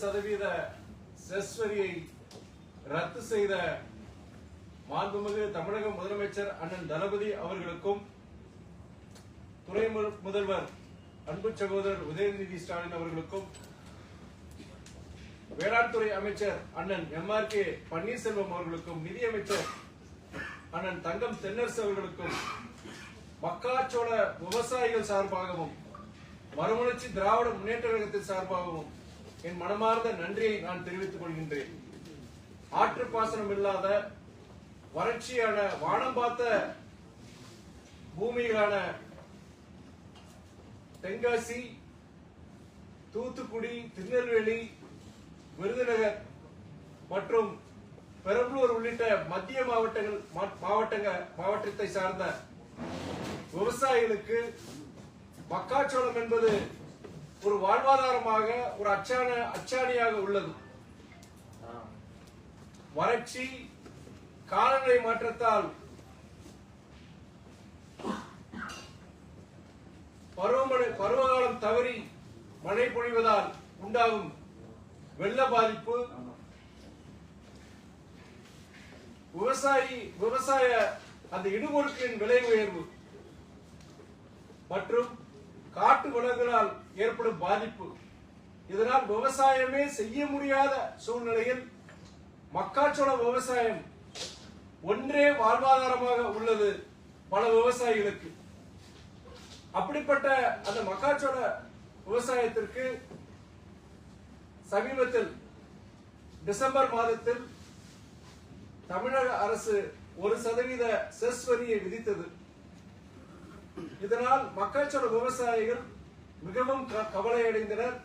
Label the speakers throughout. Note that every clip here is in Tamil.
Speaker 1: சதவீத செஸ் வரியை ரத்து செய்த மாண்புமிகு தமிழக முதலமைச்சர் அண்ணன் தளபதி அவர்களுக்கும் துணை முதல்வர் அன்பு சகோதரர் உதயநிதி ஸ்டாலின் அவர்களுக்கும் வேளாண் துறை அமைச்சர் அண்ணன் எம் ஆர் கே பன்னீர்செல்வம் அவர்களுக்கும் நிதியமைச்சர் அண்ணன் தங்கம் தென்னரசு அவர்களுக்கும் மக்காச்சோள விவசாயிகள் சார்பாகவும் மறுமலர்ச்சி திராவிட முன்னேற்ற கழகத்தின் சார்பாகவும் என் மனமார்ந்த நன்றியை நான் தெரிவித்துக் கொள்கின்றேன். ஆற்று பாசனம் இல்லாத வறட்சியான வானம் பார்த்த பூமிகளான தென்காசி தூத்துக்குடி திருநெல்வேலி விருதுநகர் மற்றும் பெரம்பலூர் உள்ளிட்ட மத்திய மாவட்டங்கள் மா- மாவட்டங்க மாவட்டத்தை சார்ந்த விவசாயிகளுக்கு மக்காச்சோளம் என்பது ஒரு வாழ்வாதாரமாக ஒரு அச்சான அச்சாணியாக உள்ளது. வறட்சி காலநிலை மாற்றத்தால் பருவமழை பருவகாலம் தவறி மழை பொழிவதால் உண்டாகும் வெள்ள பாதிப்பு விவசாயி விவசாய அந்த இடுபொருட்களின் விலை உயர்வு மற்றும் காட்டு வளங்களால் ஏற்படும் பாதிப்பு. இதனால் விவசாயமே செய்ய முடியாத சூழ்நிலையில் மக்காச்சோள விவசாயம் ஒன்றே வாழ்வாதாரமாக உள்ளது பல விவசாயிகளுக்கு. அப்படிப்பட்ட அந்த மக்காச்சோள விவசாயத்திற்கு சமீபத்தில் டிசம்பர் மாதத்தில் தமிழக அரசு ஒரு சதவீத செஸ் வரியை விதித்தது. இதனால் மக்காச்சோள விவசாயிகள் மிகவும் க- கவலையடைந்தனர்.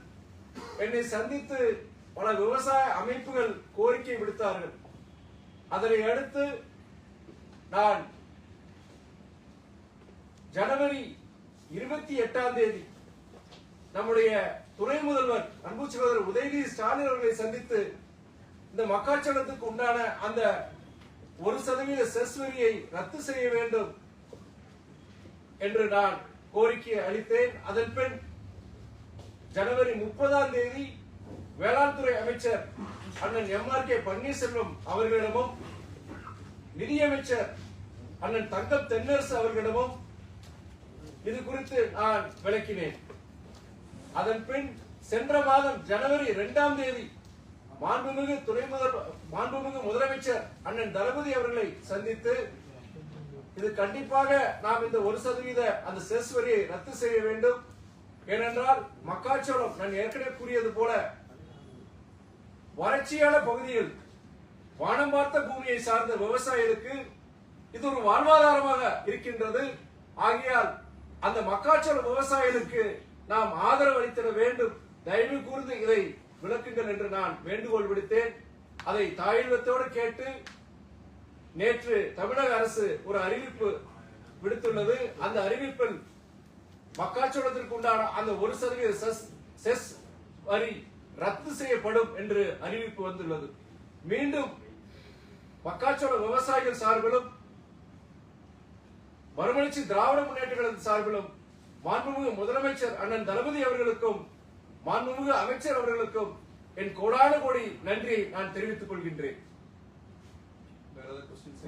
Speaker 1: என்னை சந்தித்து பல விவசாய அமைப்புகள் கோரிக்கை விடுத்தார்கள். அதனை அடுத்து நான் ஜனவரி இருபத்தி எட்டாம் தேதி நம்முடைய துணை முதல்வர் அன்பு சகோதரர் உதயநிதி ஸ்டாலின் அவர்களை சந்தித்து இந்த மக்காச்சோளத்துக்கு உண்டான அந்த ஒரு சதவீத செஸ் வரியை ரத்து செய்ய வேண்டும் என்று நான் கோரிக்கை அளித்தேன். அதன் பின் ஜனவரி முப்பதாம் தேதி வேளாண் துறை அமைச்சர் அண்ணன் எம் ஆர் கே பன்னீர்செல்வம் அவர்களிடமும் நிதியமைச்சர் அண்ணன் தங்கம் தென்னரசு அவர்களிடமும் இது குறித்து நான் விளக்கினேன். அதன் பின் சென்ற மாதம் ஜனவரி இரண்டாம் தேதி மாண்புமிகு துணை முதல் மாண்புமிகு முதலமைச்சர் அண்ணன் தளபதி அவர்களை சந்தித்து இது கண்டிப்பாக நாம் இந்த ஒரு சதவீத அந்த செஸ் வரியை ரத்து செய்ய வேண்டும். ஏனென்றால் மக்காச்சோளம் நான் ஏற்கனவே கூறியது போல வறட்சியான பகுதியில் வானம் பார்த்த பூமியை சார்ந்த விவசாயிகளுக்கு இது ஒரு வாழ்வாதாரமாக இருக்கின்றது. ஆகையால் அந்த மக்காச்சோள விவசாயிகளுக்கு நாம் ஆதரவு அளித்திட வேண்டும். தயவு கூர்ந்து இதை விளக்குங்கள் என்று நான் வேண்டுகோள் விடுத்தேன். அதை தாழ்வத்தோடு கேட்டு நேற்று தமிழக அரசு ஒரு அறிவிப்பு விடுத்துள்ளது. அந்த அறிவிப்பில் மக்காச்சோளத்திற்கு உண்டான அந்த ஒரு சதவீத செஸ் செஸ் வரி ரத்து செய்யப்படும் என்று அறிவிப்பு வந்துள்ளது மீண்டும் மக்காச்சோள விவசாயிகள் சார்பிலும் மறுமலர்ச்சி திராவிட முன்னேற்ற சார்பிலும் மாண்புமிகு முதலமைச்சர் அண்ணன் தளபதி அவர்களுக்கும் மாண்புமிகு அமைச்சர் அவர்களுக்கும் என் கோடான கோடி நன்றியை நான் தெரிவித்துக் கொள்கின்றேன் வேற ஏதாவது questions?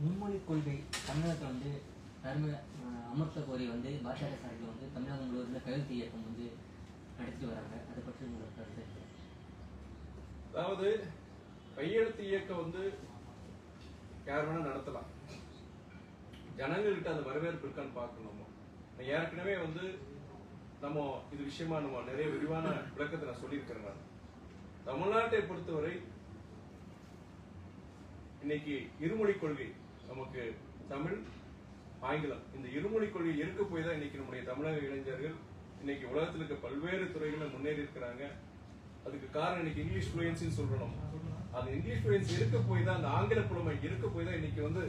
Speaker 2: மும்மொழி கொள்கை தமிழகத்தில் வந்து அமர்த்த கோரி வந்து பாஜக சார்பில் வந்து தமிழகம் முழுவதும் கையெழுத்து இயக்கம் வந்து நடத்தி வராங்க. அதை பற்றி உங்களுக்கு கருத்து
Speaker 1: அதாவது கையெழுத்து இயக்கம் வந்து யார் வேணா நடத்தலாம். ஜனங்கள்கிட்ட அந்த வரவேற்பு இருக்கான்னு பார்க்கணும் நம்ம. ஏற்கனவே வந்து நம்ம இது விஷயமா நம்ம நிறைய விரிவான விளக்கத்தை நான் சொல்லியிருக்கிறேன் நான். தமிழ்நாட்டை பொறுத்தவரை இன்னைக்கு இருமொழி கொள்கை நமக்கு தமிழ் ஆங்கிலம். இந்த இருமொழி கொள்கை இருக்க போய் தான் இன்னைக்கு நம்முடைய தமிழக இளைஞர்கள் இன்னைக்கு உலகத்தில் இருக்க பல்வேறு துறைகளில் முன்னேறி இருக்கிறாங்க. அதுக்கு காரணம் இன்னைக்கு இங்கிலீஷ் ஃப்ளூயன்சின்னு சொல்றோம். அந்த இங்கிலீஷ் ஃப்ளூயன்சி இருக்க போய் தான் அந்த ஆங்கில புலமை இருக்க போய் தான் இன்னைக்கு வந்து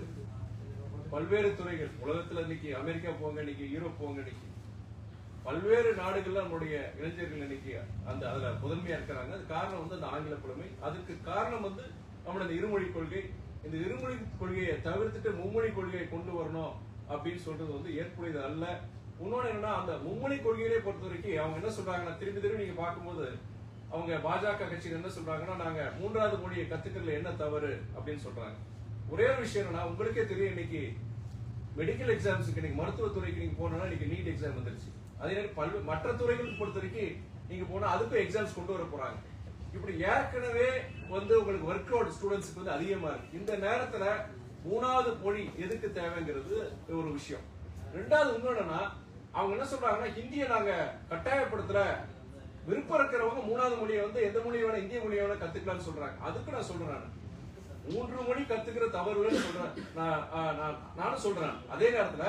Speaker 1: பல்வேறு துறைகள் உலகத்துல இன்னைக்கு அமெரிக்கா போங்க இன்னைக்கு யூரோப் போங்க இன்னைக்கு பல்வேறு நாடுகள்ல நம்முடைய இளைஞர்கள் இன்னைக்கு அந்த அதுல முதன்மையா இருக்கிறாங்க. அது காரணம் வந்து அந்த ஆங்கில புலமை. அதுக்கு காரணம் வந்து நம்மளோட இருமொழி கொள்கை. இந்த இருமொழி கொள்கையை தவிர்த்துட்டு மும்மொழி கொள்கையை கொண்டு வரணும். அப்படின்னு சொல்றது வந்து ஏற்புடையது அல்ல. இன்னொன்னு என்னன்னா அந்த மும்மொழி கொள்கையிலே பொறுத்த வரைக்கும் அவங்க என்ன சொல்றாங்கன்னா திரும்பி திரும்பி நீங்க பார்க்கும்போது அவங்க பாஜக கட்சியில் என்ன சொல்றாங்கன்னா நாங்க மூன்றாவது மொழியை கத்துக்கிறதுல என்ன தவறு அப்படின்னு சொல்றாங்க. ஒரே ஒரு விஷயம் என்னன்னா உங்களுக்கே தெரியும் இன்னைக்கு மெடிக்கல் எக்ஸாம்ஸுக்கு நீங்க மருத்துவத்துறைக்கு நீங்க போனோம்னா இன்னைக்கு நீட் எக்ஸாம் வந்துருச்சு. அதே மாதிரி பல்வே மற்ற துறைகளுக்கு பொறுத்த வரைக்கும் நீங்க போனா அதுக்கும் எக்ஸாம்ஸ் கொண்டு வர போறாங்க. இப்படி ஏற்கனவே வந்து உங்களுக்கு ஒர்க் அவுட் ஸ்டூடெண்ட்ஸுக்கு வந்து அதிகமா இருக்கு. இந்த நேரத்துல மூணாவது மொழி எதுக்கு தேவைங்கிறது ஒரு விஷயம். ரெண்டாவது இன்னொன்னா அவங்க என்ன சொல்றாங்கன்னா ஹிந்தியை நாங்க கட்டாயப்படுத்தல விருப்பம் இருக்கிறவங்க மூணாவது மொழியை வந்து எந்த மொழியை வேணா இந்திய மொழியை வேணா கத்துக்கலாம்னு சொல்றாங்க. அதுக்கு நான் சொல்றேன் மூன்று மொழி கத்துக்கிற தவறுகள் சொல்றேன். நான் நான் நானும் சொல்றேன். அதே நேரத்துல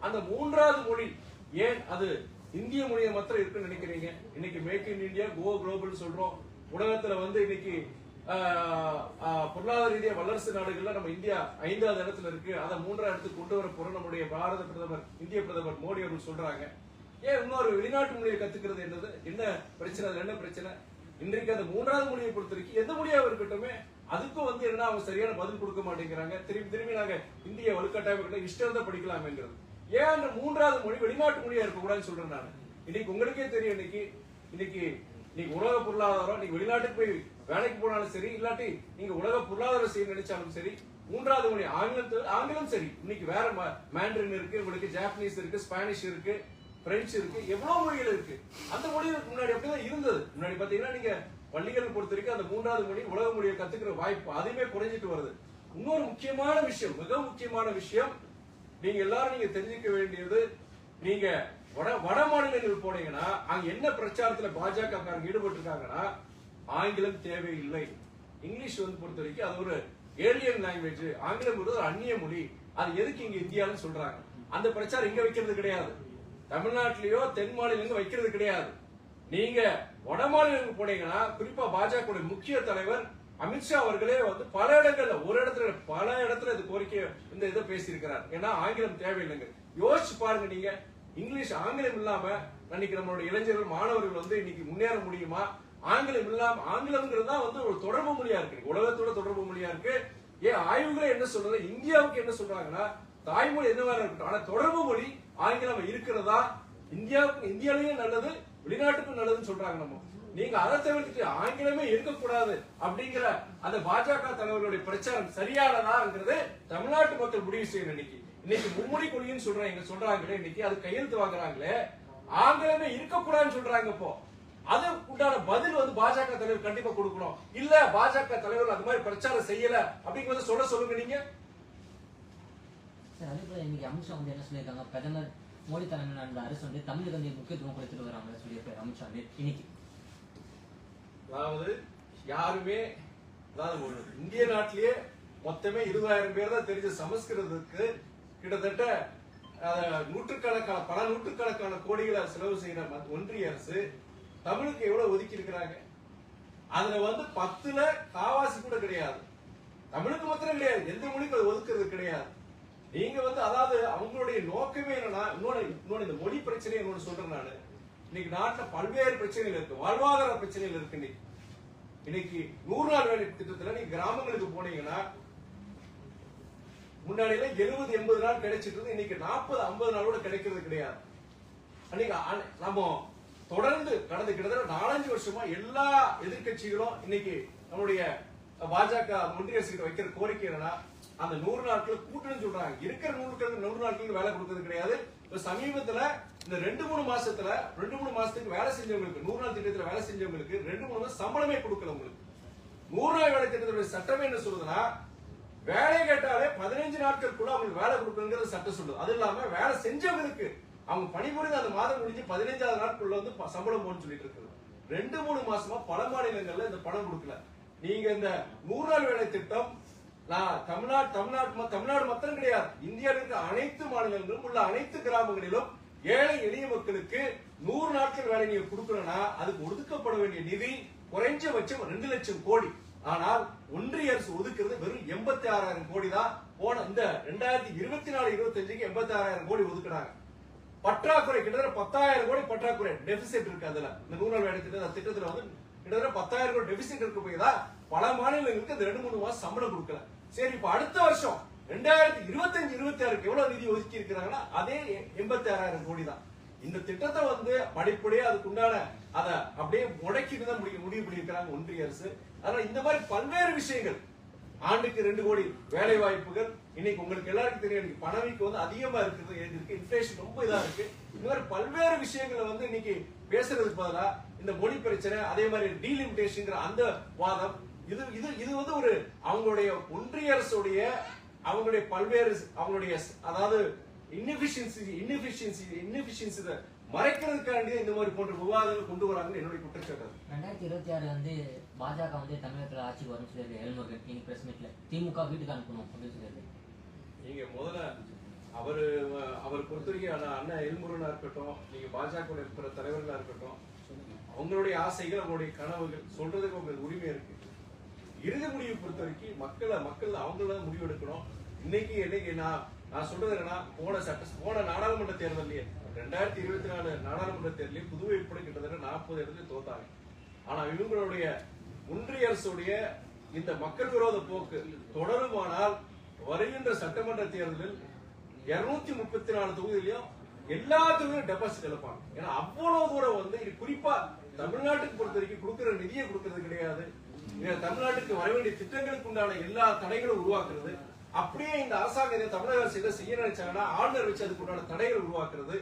Speaker 1: அந்த மூன்றாவது மொழி ஏன் அது இந்திய மொழியை மாத்திரம் இருக்குன்னு நினைக்கிறீங்க? இன்னைக்கு make in India go global சொல்றோம். உலகத்துல வந்து இன்னைக்கு பொருளாதார ரீதியாக வல்லரசு நாடுகள்ல நம்ம இந்தியா ஐந்தாவது இடத்துல இருக்கு. அதை மூன்றாவது இடத்துக்கு கொண்டு வர போற நம்முடைய பாரத பிரதமர் இந்திய பிரதமர் மோடி அவர்கள் சொல்றாங்க. ஏன் இன்னொரு வெளிநாட்டு மொழியை கத்துக்கிறது என்னது? என்ன பிரச்சனை? அது என்ன பிரச்சனை? இன்றைக்கு அந்த மூன்றாவது மொழியை பொறுத்த வரைக்கும் எந்த மொழியாக இருக்கட்டுமே அதுக்கும் வந்து என்ன அவங்க சரியான பதில் கொடுக்க மாட்டேங்கிறாங்க. திரும்பி திரும்பி நாங்க இந்திய வலுக்கட்டாயம் இஷ்டம் தான் படிக்கலாமேங்கிறது ஏன் அந்த மூன்றாவது மொழி வெளிநாட்டு மொழியா இருக்கக்கூடாதுன்னு சொல்றேன் நான். இன்னைக்கு உங்களுக்கே தெரியும் இன்னைக்கு இன்னைக்கு இன்னைக்கு உலக பொருளாதாரம் நீங்க வெளிநாட்டுக்கு போய் வேலைக்கு போனாலும் சரி இல்லாட்டி நீங்க உலக பொருளாதாரம் செய்ய நினைச்சாலும் சரி மூன்றாவது மொழி ஆங்கிலத்து ஆங்கிலம் சரி. இன்னைக்கு வேற மேண்ட்ரின் இருக்கு உங்களுக்கு ஜாப்பனீஸ் இருக்கு ஸ்பானிஷ் இருக்கு பிரெஞ்சு இருக்கு எவ்வளவு மொழிகள் இருக்கு. அந்த மொழிகளுக்கு முன்னாடி அப்படிதான் இருந்தது. முன்னாடி பாத்தீங்கன்னா நீங்க பள்ளிகள் பொறுத்த வரைக்கும் அந்த மூன்றாவது மொழி உலக மொழியை கத்துக்கிற வாய்ப்பு அதுவுமே குறைஞ்சிட்டு வருது. இன்னொரு முக்கியமான விஷயம் மிக முக்கியமான விஷயம் நீங்க எல்லாரும் நீங்க தெரிஞ்சுக்க வேண்டியது நீங்க வட வட மாநிலங்கள் போனீங்கன்னா அங்க என்ன பிரச்சாரத்துல பாஜக ஈடுபட்டு இருக்காங்கன்னா ஆங்கிலம் தேவையில்லை. இங்கிலீஷ் வந்து பொறுத்த வரைக்கும் அது ஒரு ஏலியன் லாங்குவேஜ் ஆங்கிலம் ஒரு அந்நிய மொழி. அது எதுக்கு இங்க இந்தியான்னு சொல்றாங்க. அந்த பிரச்சாரம் இங்க வைக்கிறது கிடையாது. தமிழ்நாட்டிலயோ தென் மாநிலங்க வைக்கிறது கிடையாது. நீங்க வட மாநிலங்களுக்கு போனீங்கன்னா குறிப்பா பாஜக முக்கிய தலைவர் அமித்ஷா அவர்களே வந்து பல இடங்கள்ல ஒரு இடத்துல பல இடத்துல இது கோரிக்கை இந்த இதை பேசியிருக்கிறார். ஏன்னா ஆங்கிலம் தேவையில்லைங்க. யோசிச்சு பாருங்க நீங்க. இங்கிலீஷ் ஆங்கிலம் இல்லாம இன்னைக்கு நம்மளோட இளைஞர்கள் மாணவர்கள் வந்து இன்னைக்கு முன்னேற முடியுமா? ஆங்கிலம் இல்லாம ஆங்கிலம்ங்கிறது தான் வந்து ஒரு தொடர்பு மொழியா இருக்கு. உலகத்தோட தொடர்பு மொழியா இருக்கு. ஏன் ஆய்வுகளே என்ன சொல்றது? இந்தியாவுக்கு என்ன சொல்றாங்கன்னா தாய்மொழி என்னவா இருக்கட்டும். ஆனா தொடர்பு மொழி ஆங்கிலம் இருக்கிறதா? இந்தியாவுக்கு இந்தியாலயும் நல்லது வெளிநாட்டுக்கும் நல்லதுன்னு சொல்றாங்க நம்ம. நீங்க அதை தவிர்த்துட்டு ஆங்கிலமே இருக்கக்கூடாது அப்படிங்கிற அந்த பாஜக தலைவர்களுடைய பிரச்சாரம் சரியானதாங்கிறது தமிழ்நாட்டு மக்கள் முடிவு செய்யணும் இன்னைக்கு இன்னைக்கு மும்மொழி கொள்கைன்னு சொல்றாங்க சொல்றாங்களே இன்னைக்கு அது கையெழுத்து வாங்குறாங்களே. ஆங்கிலமே இருக்கக்கூடாதுன்னு சொல்றாங்க இப்போ. அது உண்டான பதில் வந்து பாஜக தலைவர் கண்டிப்பா கொடுக்கணும். இல்ல பாஜக தலைவர் அந்த மாதிரி பிரச்சாரம் செய்யல அப்படிங்கறத சொல்ல சொல்லுங்க நீங்க.
Speaker 2: சார் அதே போல இன்னைக்கு அமித்ஷா வந்து என்ன சொல்லியிருக்காங்க? பிரதமர் மோடி தலைமையிலான அரசு வந்து தமிழுக்கு வந்து முக்கியத்துவம் கொடுத்துட்டு வராங்க சொல்லியிருக்காரு அமித்ஷா இன்னைக்கு.
Speaker 1: அதாவது யாருமே அதாவது ஒரு இந்திய நாட்டிலேயே மொத்தமே இருபதாயிரம் பேர் தான் தெரிஞ்ச சமஸ்கிருதத்துக்கு கிட்டத்தட்ட நூற்றுக்கணக்கான பல நூற்றுக்கணக்கான கோடிகளை செலவு செய்யற ஒன்றிய அரசு தமிழுக்கு எவ்வளவு ஒதுக்கி இருக்கிறாங்க? அதுல வந்து பத்துல காவாசி கூட கிடையாது. தமிழுக்கு மாத்திரம் கிடையாது எந்த மொழிக்கு அது ஒதுக்குறது கிடையாது. நீங்க வந்து அதாவது அவங்களுடைய நோக்கமே என்னன்னா இன்னொன்னு இன்னொன்று இந்த மொழி பிரச்சனை இன்னொன்னு சொல்றேன் நான். இன்னைக்கு நாட்டுல பல்வேறு பிரச்சனைகள் இருக்கு. வாழ்வாதார பிரச்சனைகள் இருக்கு இன்னைக்கு. இன்னைக்கு நூறு நாள் வேலை திட்டத்துல நீங்க கிராமங்களுக்கு போனீங்கன்னா முன்னாடி எல்லாம் எழுபது எண்பது நாள் கிடைச்சிட்டு இருந்து இன்னைக்கு நாற்பது ஐம்பது நாளோட கிடைக்கிறது கிடையாது. அன்னைக்கு நம்ம தொடர்ந்து கடந்த கிட்டத்தட்ட நாலஞ்சு வருஷமா எல்லா எதிர்க்கட்சிகளும் இன்னைக்கு நம்முடைய பாஜக ஒன்றிய அரசு வைக்கிற கோரிக்கை என்னன்னா அந்த நூறு நாட்கள் கூட்டணும் சொல்றாங்க. இருக்கிற நூறு நூறு நாட்களுக்கு வேலை கொடுக்கறது கிடையாது. இப்ப சமீபத்துல இந்த ரெண்டு மூணு மாசத்துல ரெண்டு மூணு மாசத்துக்கு வேலை செஞ்சவங்களுக்கு நூறு நாள் திட்டத்துல வேலை செஞ்சவங்களுக்கு ரெண்டு மூணு மாசம் சம்பளமே கொடுக்கல உங்களுக்கு. நூறு நாள் வேலை திட்டத்தினுடைய சட்டமே என்ன சொல்றதுன்னா வேலை கேட்டாலே பதினஞ்சு நாட்களுக்குள்ள அவங்களுக்கு வேலை கொடுக்கணுங்கிறது சட்டம் சொல்லுது. அது இல்லாம வேலை செஞ்சவங்களுக்கு அவங்க பணிபுரிந்து அந்த மாதம் முடிஞ்சு பதினைஞ்சாவது நாட்குள்ள வந்து சம்பளம் போன்னு சொல்லிட்டு இருக்குது ரெண்டு மூணு மாசமா பல மாநிலங்கள்ல இந்த பணம் கொடுக்கல. நீங்க இந்த நூறு நாள் வேலை திட்டம் நான் தமிழ்நாடு தமிழ்நாடு ம- தமிழ்நாடு மாத்திரம் கிடையாது. இந்தியாவில் இருக்க அனைத்து மாநிலங்களிலும் உள்ள அனைத்து கிராமங்களிலும் ஏழை எளிய மக்களுக்கு நூறு நாட்கள் வேலை நீங்க கொடுக்கணும்னா அதுக்கு ஒதுக்கப்பட வேண்டிய நிதி குறைஞ்சபட்சம் ரெண்டு லட்சம் கோடி. ஆனால் ஒன்றிய அரசு ஒதுக்குறது வெறும் எண்பத்தி ஆறாயிரம் கோடி தான் போன இந்த ரெண்டாயிரத்தி இருபத்தி நாலு இருபத்தி அஞ்சுக்கு எண்பத்தி ஆறாயிரம் கோடி ஒதுக்குறாங்க பற்றாக்குறை கிட்டத்தட்ட பத்தாயிரம் கோடி பற்றாக்குறை டெபிசிட் இருக்கு அதுல. இந்த நூறு நாள் வேலை திட்ட திட்டத்துல வந்து கிட்டத்தட்ட பத்தாயிரம் கோடி டெபிசிட் இருக்க போய் தான் பல மாநிலங்களுக்கு இந்த ரெண்டு மூணு மாசம் சம்பளம் கொடுக்கல. சரி இப்ப அடுத்த வருஷம் ரெண்டாயிரத்தி இருபத்தஞ்சு இருபத்தி ஆறுக்கு எவ்வளவு நிதி ஒதுக்கி இருக்கிறாங்கன்னா அதே எண்பத்தி ஆறாயிரம் கோடி தான் இந்த திட்டத்தை வந்து படிப்படியே அதுக்குண்டான அதை அப்படியே முடக்கிட்டு தான் முடிவு முடிவு பண்ணியிருக்கிறாங்க ஒன்றிய அரசு. அதனால இந்த மாதிரி பல்வேறு விஷயங்கள். ஆண்டுக்கு ரெண்டு கோடி வேலை வாய்ப்புகள் இன்னைக்கு உங்களுக்கு எல்லாருக்கும் தெரியும் இன்னைக்கு பணவீக்கம் வந்து அதிகமா இருக்குது இருக்கு? இன்ஃபிளேஷன் ரொம்ப இதா இருக்கு. இந்த மாதிரி பல்வேறு விஷயங்களை வந்து இன்னைக்கு பேசுறதுக்கு பதிலா இந்த மொழி பிரச்சனை அதே மாதிரி டீலிமிட்டேஷன் அந்த வாதம் இது இது இது வந்து ஒரு அவங்களுடைய ஒன்றிய அரசுடைய அவங்களுடைய பல்வேறு அவங்களுடைய அதாவது இன்னிபிஷியன்சி இன்னிபிஷியன்சி இன்னிபிஷியன்சி மறைக்கிறதுக்காண்டி இந்த மாதிரி போன்ற விவாதங்கள் கொண்டு வராங்கன்னு என்னுடைய குற்றச்சாட்டு.
Speaker 2: ரெண்டாயிரத்தி இருபத்தி ஆறு வந்து பாஜக வந்து தமிழகத்துல ஆட்சிக்கு வரும்னு சொல்லியிருக்கு எல்முருகன் நீங்க பிரஸ் மீட்ல திமுக வீட்டுக்கு அனுப்பணும் அப்படின்னு சொல்லியிருக்கு
Speaker 1: நீங்க முதல்ல அவரு அவர் பொறுத்தவரைக்கும் ஆனா அண்ணன் எல்முருகனா இருக்கட்டும் நீங்க பாஜக இருக்கிற தலைவர்களா இருக்கட்டும் அவங்களுடைய ஆசைகள் அவங்களுடைய கனவுகள் சொல்றதுக்கு உங்களுக்கு உரிமை இருக்கு. இறுதி முடிவு பொறுத்த வரைக்கும் மக்களை மக்கள் அவங்கள தான் முடிவு எடுக்கணும் இன்னைக்கு என்னைக்கு நான் நான் சொல்றது என்னன்னா போன சட்ட போன நாடாளுமன்ற தேர்தல்லையே ரெண்டாயிரத்தி இருபத்தி நாலு நாடாளுமன்ற தேர்தலையும் புதுவை உட்பட கிட்டத்தட்ட நாற்பது இடத்துல தோத்தாங்க. ஆனா இவங்களுடைய ஒன்றிய அரசுடைய இந்த மக்கள் விரோத போக்கு தொடருமானால் வருகின்ற சட்டமன்ற தேர்தலில் இருநூத்தி முப்பத்தி நாலு தொகுதியிலையும் எல்லா தொகுதியிலும் டெபாசிட் இழப்பாங்க. ஏன்னா அவ்வளவு தூரம் வந்து இது குறிப்பா தமிழ்நாட்டுக்கு பொறுத்த வரைக்கும் கொடுக்கிற நிதியை கொடுக்கறது கிடையாது. தமிழ்நாட்டுக்கு வர வேண்டிய திட்டங்களுக்கு உண்டான எல்லா தடைகளும் உருவாக்குறது. அப்படியே இந்த அரசாங்கம் இதை தமிழக அரசு இதை செய்ய நினைச்சாங்கன்னா ஆளுநர் வச்சு அதுக்கு உண்டான தடைகள் உருவாக்குறது.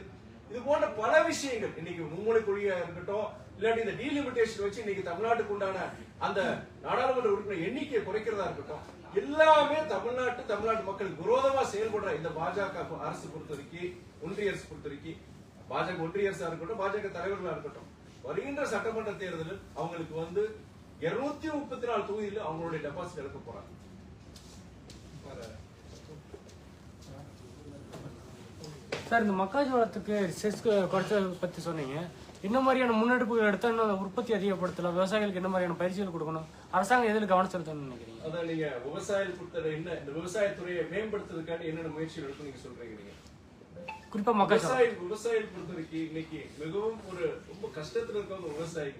Speaker 1: இது போன்ற பல விஷயங்கள் இன்னைக்கு மும்மொழி கொள்கையா இருக்கட்டும் இல்லாட்டி இந்த டீலிமிட்டேஷன் வச்சு இன்னைக்கு தமிழ்நாட்டுக்கு உண்டான அந்த நாடாளுமன்ற உறுப்பினர் எண்ணிக்கையை குறைக்கிறதா இருக்கட்டும் எல்லாமே தமிழ்நாட்டு தமிழ்நாட்டு மக்களுக்கு விரோதமா செயல்படுற இந்த பாஜக அரசு பொறுத்த வரைக்கும் ஒன்றிய அரசு பொறுத்த வரைக்கும் பாஜக ஒன்றிய அரசா இருக்கட்டும் பாஜக தலைவர்களா இருக்கட்டும் வருகின்ற சட்டமன்ற தேர்தலில் அவங்களுக்கு வந்து இருநூத்தி முப்பத்தி நாலு தொகுதியில் அவங்களுடைய டெபாசிட் எடுக்க போறாங்க.
Speaker 3: சார் இந்த மக்காச்சோளத்துக்கு செஸ் குறைச்சல் பற்றி சொன்னீங்க. என்ன மாதிரியான முன்னெடுப்புகள் எடுத்தா இன்னும் உற்பத்தி அதிகப்படுத்தலாம் விவசாயிகளுக்கு என்ன மாதிரியான பயிற்சிகள் கொடுக்கணும்? அரசாங்கம் எதில் கவனம் செலுத்தணும்னு நினைக்கிறீங்க?
Speaker 1: அதான் நீங்க விவசாயம் கொடுத்த என்ன இந்த விவசாயத்துறையை மேம்படுத்துறதுக்காண்டி என்னென்ன முயற்சிகள் எடுக்கும் நீங்க சொல்றீங்க
Speaker 3: குறிப்பா மக்காச்சோளம்.
Speaker 1: விவசாயி விவசாயிகள் பொறுத்த வரைக்கும் இன்னைக்கு மிகவும் ஒரு ரொம்ப கஷ்டத்துல இருக்கவங்க விவசாயி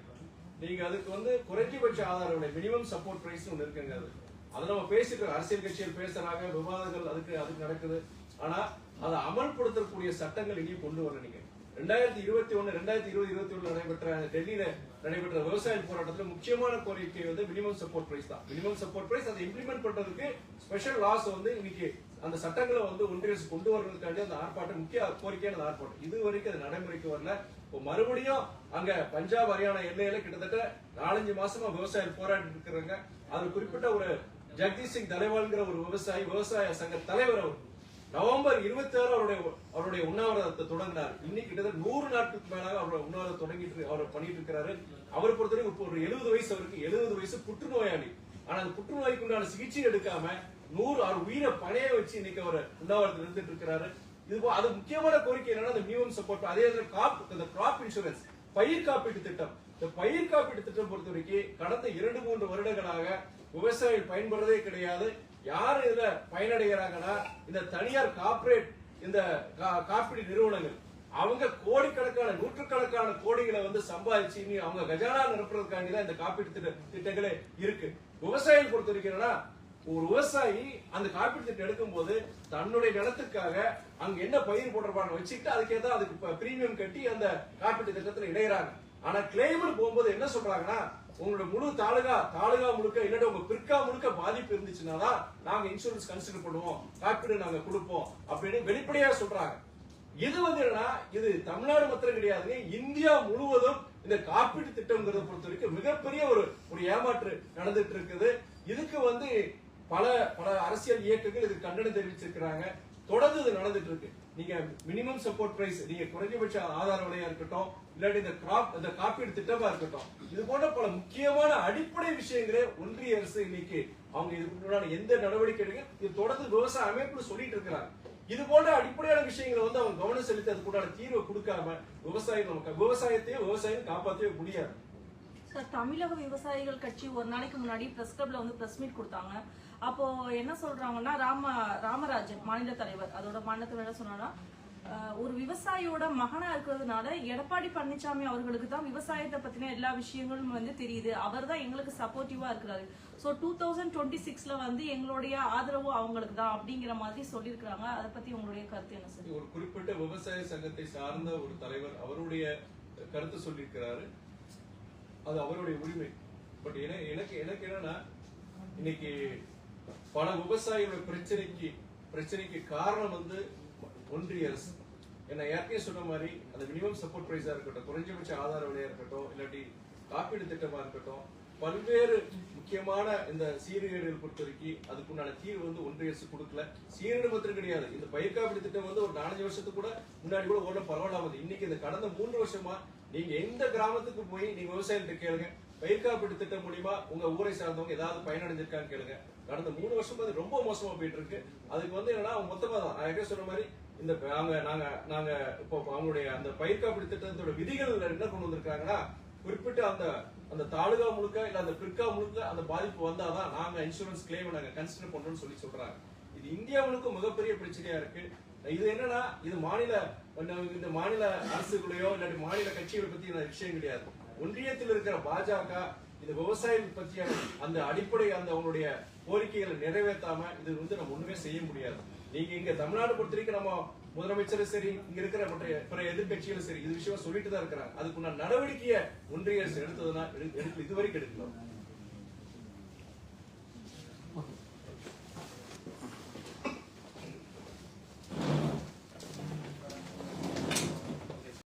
Speaker 1: நீங்க அதுக்கு வந்து குறைஞ்சபட்ச ஆதார விலை மினிமம் சப்போர்ட் பிரைஸ் ஒன்று இருக்குங்க அது. அதை நம்ம பேசிட்டு அரசியல் கட்சிகள் பேசுறாங்க விவாதங்கள் அதுக்கு அதுக்கு நடக்குது. ஆனா அதை அமல்படுத்தக்கூடிய சட்டங்கள் இனியும் கொண்டு வரல நீங்க. ரெண்டாயிரத்தி இருபத்தி ஒண்ணு ரெண்டாயிரத்தி இருபது இருபத்தி ஒண்ணு நடைபெற்ற டெல்லியில நடைபெற்ற விவசாய போராட்டத்துல முக்கியமான கோரிக்கை வந்து மினிமம் சப்போர்ட் பிரைஸ் தான். மினிமம் சப்போர்ட் பிரைஸ் அதை இம்ப்ளிமெண்ட் பண்றதுக்கு ஸ்பெஷல் லாஸ் வந்து இன்னைக்கு அந்த சட்டங்களை வந்து ஒன்றிய அரசு கொண்டு வர்றதுக்காண்டி அந்த ஆர்ப்பாட்டம் முக்கிய கோரிக்கையான ஆர்ப்பாட்டம். இது வரைக்கும் அது நடைமுறைக்கு வரல. இப்போ மறுபடியும் அங்க பஞ்சாப் ஹரியானா எல்லையில கிட்டத்தட்ட நாலஞ்சு மாசமா விவசாயிகள் போராடி இருக்கிறாங்க. அது குறிப்பிட்ட ஒரு ஜெகதீஷ் சிங் தலைவால்ங்கிற ஒரு விவசாயி விவசாய சங்க தலைவர் அவர். நவம்பர் இருபத்தி ஆறு அவருடைய அவருடைய உண்ணாவிரதத்தை தொடங்கினார். இன்னைக்கு கிட்டத்தட்ட நூறு நாட்களுக்கு மேலாக அவருடைய உண்ணாவிரதம் தொடங்கிட்டு அவர் பண்ணிட்டு இருக்கிறாரு. அவர் பொறுத்தவரைக்கும் இப்போ ஒரு எழுபது வயசு அவருக்கு எழுபது வயசு புற்றுநோயாளி. ஆனா அந்த புற்றுநோய்க்கு உண்டான சிகிச்சை எடுக்காம நூறு அவர் உயிரை பணைய வச்சு இன்னைக்கு அவர் உண்ணாவிரதத்தில் இருந்துட்டு இருக்கிறாரு. இது போ- அது முக்கியமான கோரிக்கை என்னன்னா அந்த மினிமம் சப்போர்ட் அதே காப் இந்த கிராப் இன்சூரன்ஸ் பயிர் காப்பீட்டு திட்டம். இந்த பயிர் காப்பீட்டு திட்டம் பொறுத்த வரைக்கும் கடந்த இரண்டு மூன்று வருடங்களாக விவசாயிகள் பயன்படுறதே கிடையாது. யார் இதுல பயனடைகிறாங்கன்னா இந்த தனியார் கார்ப்பரேட் இந்த கா- காப்பீடு நிறுவனங்கள். அவங்க கோடிக்கணக்கான நூற்றுக்கணக்கான கோடிகளை வந்து சம்பாதிச்சு இனி அவங்க கஜானா நிரப்புறதுக்காண்டி தான் இந்த காப்பீட்டு திட்ட திட்டங்களே இருக்கு. விவசாயிகள் பொறுத்த வரைக்கும் ஒரு விவசாயி அந்த காப்பீட்டு திட்டம் எடுக்கும்போது தன்னுடைய நிலத்துக்காக அங்க என்ன பயிர் போடுறான்னு வச்சுக்கிட்டு அதுக்கேதா அதுக்கு பிரீமியம் கட்டி அந்த காப்பீட்டு திட்டத்துல இணையறாங்க. ஆனா கிளைமர் போகும்போது என்ன சொல்றாங்கன்னா உங்களோட முழு தாலுகா தாலுகா முழுக்க இல்லாட்டி உங்க பிற்கா முழுக்க பாதிப்பு இருந்துச்சுன்னா தான் நாங்க இன்சூரன்ஸ் கன்சிடர் பண்ணுவோம். காப்பீடு நாங்க கொடுப்போம் அப்படின்னு வெளிப்படையா சொல்றாங்க. இது வந்து என்னன்னா இது தமிழ்நாடு மாத்திரம் கிடையாதுங்க. இந்தியா முழுவதும் இந்த காப்பீட்டு திட்டம்ங்கிறத பொறுத்த வரைக்கும் மிகப்பெரிய ஒரு ஒரு ஏமாற்று நடந்துட்டு இருக்குது. இதுக்கு வந்து பல பல அரசியல் இயக்கங்கள் இது கண்டனம் தெரிவிச்சிருக்கிறாங்க. தொடர்ந்து இது நடந்துட்டு இருக்கு. நீங்க மினிமம் சப்போர்ட் பிரைஸ் நீங்க குறைஞ்சபட்ச ஆதார விலையா இருக்கட்டும் இல்லாட்டி இந்த கிராப் இந்த காப்பீடு திட்டமா இருக்கட்டும் இது போன்ற பல முக்கியமான அடிப்படை விஷயங்களே ஒன்றிய அரசு இன்னைக்கு அவங்க இதுக்கு எந்த நடவடிக்கை எடுக்க இது தொடர்ந்து விவசாய அமைப்பு சொல்லிட்டு இருக்கிறாங்க. இது போன்ற அடிப்படையான விஷயங்களை வந்து அவங்க கவனம் செலுத்தி அதுக்குண்டான தீர்வை கொடுக்காம விவசாயம் நமக்கு விவசாயத்தையும் விவசாயம் காப்பாற்றவே முடியாது.
Speaker 4: தமிழக விவசாயிகள் கட்சி ஒரு நாளைக்கு முன்னாடி பிரஸ் கிளப்ல வந்து பிரஸ் மீட் கொடுத்தாங்க. அப்போ என்ன சொல்றாங்கன்னா ராம ராமராஜன் மாநில தலைவர். அதோட மாநிலத்தில் என்ன சொன்னாங்கன்னா ஒரு விவசாயியோட மகனா இருக்கிறதுனால எடப்பாடி பழனிசாமி அவர்களுக்கு தான் விவசாயத்தை பத்தின எல்லா விஷயங்களும் வந்து தெரியுது. அவர் தான் எங்களுக்கு சப்போர்ட்டிவா இருக்கிறாரு. ஸோ டூ தௌசண்ட் டுவெண்ட்டி சிக்ஸ்ல வந்து எங்களுடைய ஆதரவு அவங்களுக்கு தான் அப்படிங்கிற மாதிரி சொல்லியிருக்கிறாங்க. அதை பத்தி உங்களுடைய கருத்து என்ன சார்
Speaker 1: ஒரு குறிப்பிட்ட விவசாய சங்கத்தை சார்ந்த ஒரு தலைவர் அவருடைய கருத்து சொல்லியிருக்கிறாரு. அது அவருடைய உரிமை. பட் எனக்கு எனக்கு என்னன்னா இன்னைக்கு பல விவசாயிகளோட பிரச்சனைக்கு பிரச்சனைக்கு காரணம் வந்து ஒன்றிய அரசு. என்ன ஏற்கனவே சொன்ன மாதிரி அந்த மினிமம் சப்போர்ட் பிரைஸா இருக்கட்டும் குறைஞ்சபட்ச ஆதார விலையா இருக்கட்டும் இல்லாட்டி காப்பீடு திட்டமா இருக்கட்டும் பல்வேறு முக்கியமான இந்த சீர்கேடுகள் பொறுத்த வரைக்கும் அதுக்குண்டான தீர்வு வந்து ஒன்றிய அரசு கொடுக்கல. சீரடு மாத்திரம் கிடையாது. இந்த பயிர் காப்பீடு திட்டம் வந்து ஒரு நாலஞ்சு வருஷத்துக்கு கூட முன்னாடி கூட ஓட பரவாயில்லாம இன்னைக்கு இந்த கடந்த மூன்று வருஷமா நீங்க எந்த கிராமத்துக்கு போய் நீங்க விவசாயிகிட்ட கேளுங்க. பயிர் காப்பீடு திட்டம் மூலியமா உங்க ஊரை சார்ந்தவங்க ஏதாவது பயனடைஞ்சிருக்கான்னு கேளுங்க. கடந்த மூணு வருஷம் பார்த்து ரொம்ப மோசமா போயிட்டு இருக்கு அதுக்கு வந்து என்னன்னா அவங்க மொத்தமா தான். நான் ஏற்கனவே சொன்ன மாதிரி இந்த அவங்க நாங்க நாங்க இப்போ அவங்களுடைய அந்த பயிர் காப்பீடு திட்டத்தோட விதிகள் என்ன கொண்டு வந்திருக்காங்கன்னா குறிப்பிட்ட அந்த அந்த தாலுகா முழுக்க இல்ல அந்த பிற்கா முழுக்க அந்த பாதிப்பு வந்தாதான் நாங்க இன்சூரன்ஸ் கிளைம் நாங்க கன்சிடர் பண்றோம்னு சொல்லி சொல்றாங்க. இது இந்தியா முழுக்க மிகப்பெரிய பிரச்சனையா இருக்கு. இது என்னன்னா இது மாநில இந்த மாநில அரசுகளையோ இல்லாட்டி மாநில கட்சிகளை பத்தி விஷயம் கிடையாது. ஒன்றியத்தில் இருக்கிற பாஜக இந்த விவசாயம் பற்றிய அந்த அடிப்படை அந்த அவங்களுடைய கோரிக்கைகளை நிறைவேற்றாம இது வந்து நம்ம ஒண்ணுமே செய்ய முடியாது. நீங்க இங்க தமிழ்நாடு பொறுத்த வரைக்கும் நம்ம முதலமைச்சரும் சரி இங்க இருக்கிற மற்ற பிற எதிர்கட்சிகளும் சரி இது விஷயம் சொல்லிட்டு தான் இருக்கிறாங்க. அதுக்குள்ள நடவடிக்கையை ஒன்றிய அரசு எடுத்ததுன்னா எடு- எடுக்கல. இதுவரைக்கும் எடுக்கணும்